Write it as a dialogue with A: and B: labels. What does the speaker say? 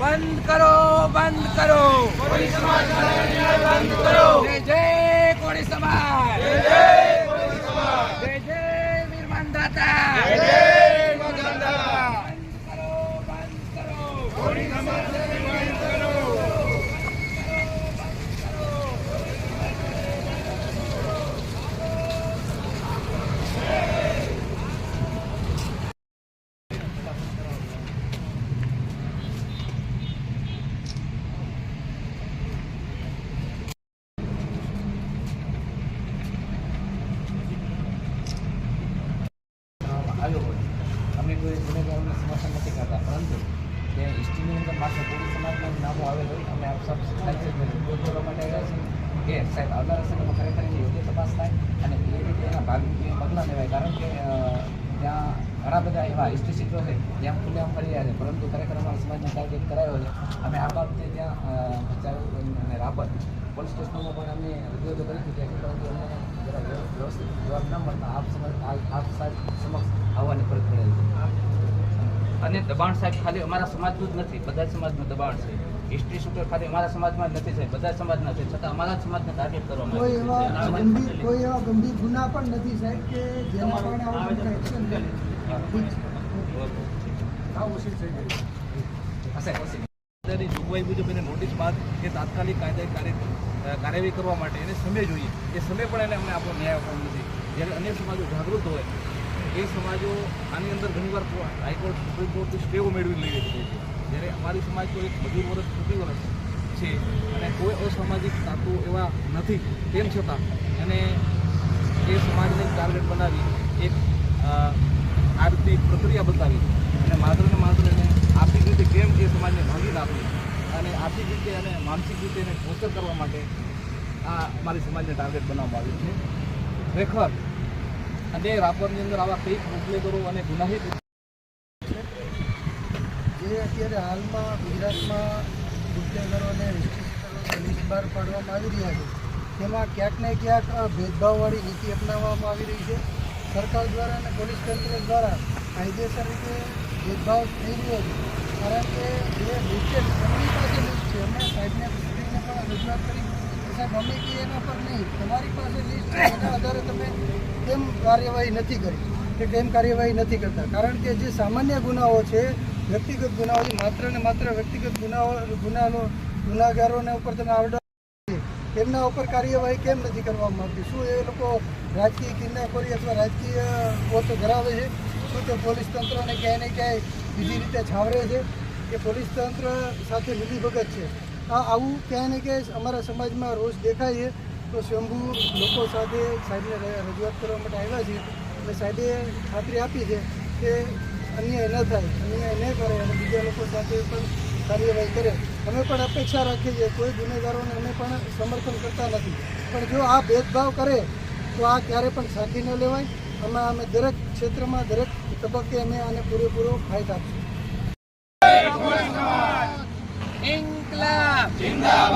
A: બંધ કરો બંધ કરો બંધ કરો જય જય કોળી સમાજ જય જય વીર માનદાતા બંધ કરો બંધ કરો
B: આવ્યો હોય કોઈ ગુનેગારોને સમર્થન નથી કરતા પરંતુ તે હિસ્ટ્રીની અંદર માત્ર કોળી નામો આવેલ હોય અમે આપ સબ વિરોધ કરવા માટે આવ્યા છીએ કે સાહેબ આવનારા સમયમાં ખરેખર એની યોગ્ય તપાસ થાય, અને એ રીતે એના ભાગરૂપે પગલાં લેવાય. કારણ કે ત્યાં ઘણા બધા એવા હિસ્ટ્રી છે જ્યાં ખુલ્લેઆમ ફરી રહ્યા છે. પરંતુ ખરેખર અમારા સમાજને ટાર્ગેટ કરાયો છે. અમે આ બાબતે ત્યાં ભચાઉ અને રાપર પોલીસ સ્ટેશનોમાં પણ અમે રજૂઆતો કરી ચૂક્યા છે પરંતુ અમને જરા વ્યવસ્થિત જવાબ ન મળતા આપ સમજ આ- આપ સાહેબ સમક્ષ આવવાની ફરજ પડેલી છે.
A: અને દબાણ સાહેબ ખાલી અમારા સમાજનું જ નથી બધા સમાજનું દબાણ છે. હિસ્ટ્રી શૂટર ખાલી અમારા સમાજમાં જ નથી સાહેબ બધા સમાજના છે છતાં અમારા જ સમાજને ટાર્ગેટ કરવામાં
C: કોઈ એવા ગંભીર કોઈ એવા ગંભીર ગુના પણ નથી સાહેબ કે જેના કારણે આવું કંઈ એક્શન
D: જોગવાઈ મુજબ એને નોટિસ બાદ તાત્કાલિક કાયદા કાર્ય કાર્યવાહી કરવા માટે એને સમય જોઈએ. એ સમય પણ એને અમને આપણો ન્યાય આપવાનો નથી. જ્યારે અન્ય સમાજો જાગૃત હોય એ સમાજો આની અંદર ઘણીવાર હાઈકોર્ટ, સુપ્રીમ કોર્ટની સ્ટેઓ મેળવી લઈ રહી છે. જ્યારે અમારી સમાજ તો એક મજૂર વર્ષ પ્રતિ વર્ષ છે. અને કોઈ અસામાજિક તાતો એવા નથી. તેમ છતાં એને એ સમાજને ટાર્ગેટ બનાવી, એક આ રીતની પ્રક્રિયા બતાવી અને માત્ર ને માત્ર એને આર્થિક રીતે કેમ એ સમાજને ભાગી આપવી અને આર્થિક રીતે અને માનસિક રીતે એને ટોર્ચર કરવા માટે આ મારી સમાજને ટાર્ગેટ બનાવવામાં આવ્યું છે. ખરેખર અને રાપરની અંદર આવા કંઈક બુટલેગરો અને ગુનાહિત
C: જે અત્યારે હાલમાં ગુજરાતમાં રિસ્ટ્રિક્ટરોને લિસ્ટ બહાર પાડવામાં આવી રહ્યા છે, તેમાં ક્યાંક ને ક્યાંક ભેદભાવવાળી નીતિ અપનાવવામાં આવી રહી છે. સરકાર દ્વારા અને પોલીસ તંત્ર દ્વારા કાયદેસર રીતે ભેદભાવ થઈ રહ્યો છે, કારણ કે જે લિસ્ટેડ પાસે છે એમણે સાહેબને પણ રજૂઆત કરી સાહેબ, અમે કે એના પર નહીં. તમારી પાસે લિસ્ટ એના આધારે તમે કેમ કાર્યવાહી નથી કરી. કે કેમ કાર્યવાહી નથી કરતા? કારણ કે જે સામાન્ય ગુનાઓ છે, વ્યક્તિગત ગુનાઓ છે, માત્ર ને માત્ર વ્યક્તિગત ગુનાઓ, ગુનાનો, ગુનાગારોને ઉપર તમે આવડો તેમના ઉપર કાર્યવાહી કેમ નથી કરવામાં આવતી? શું એ લોકો રાજકીય કિન્નાખોરી અથવા રાજકીય પોત ધરાવે છે? શું તે પોલીસ તંત્રને ક્યાંય ને ક્યાંય બીજી રીતે છાવરે છે? કે પોલીસ તંત્ર સાથે મિલીભગત છે? આવું ક્યાંય ને ક્યાંય અમારા સમાજમાં રોષ દેખાય છે, તો સ્વયંભૂ લોકો સાથે સાહેબને રજૂઆત કરવા માટે આવ્યા છે. અને સાહેબે ખાતરી આપી છે કે અન્યાય ન થાય, અન્યાય ન કરે અને બીજા લોકો સાથે પણ કાર્યવાહી કરે. અમે પણ અપેક્ષા રાખીએ છીએ, કોઈ ગુનેગારોને અમે પણ સમર્થન કરતા નથી. પણ જો આ ભેદભાવ કરે, તો આ ક્યારે પણ સાથી ન લેવાય. આમાં અમે દરેક ક્ષેત્રમાં, દરેક તબક્કે અમે આને પૂરેપૂરો ફાયદા આપીશું. Jingle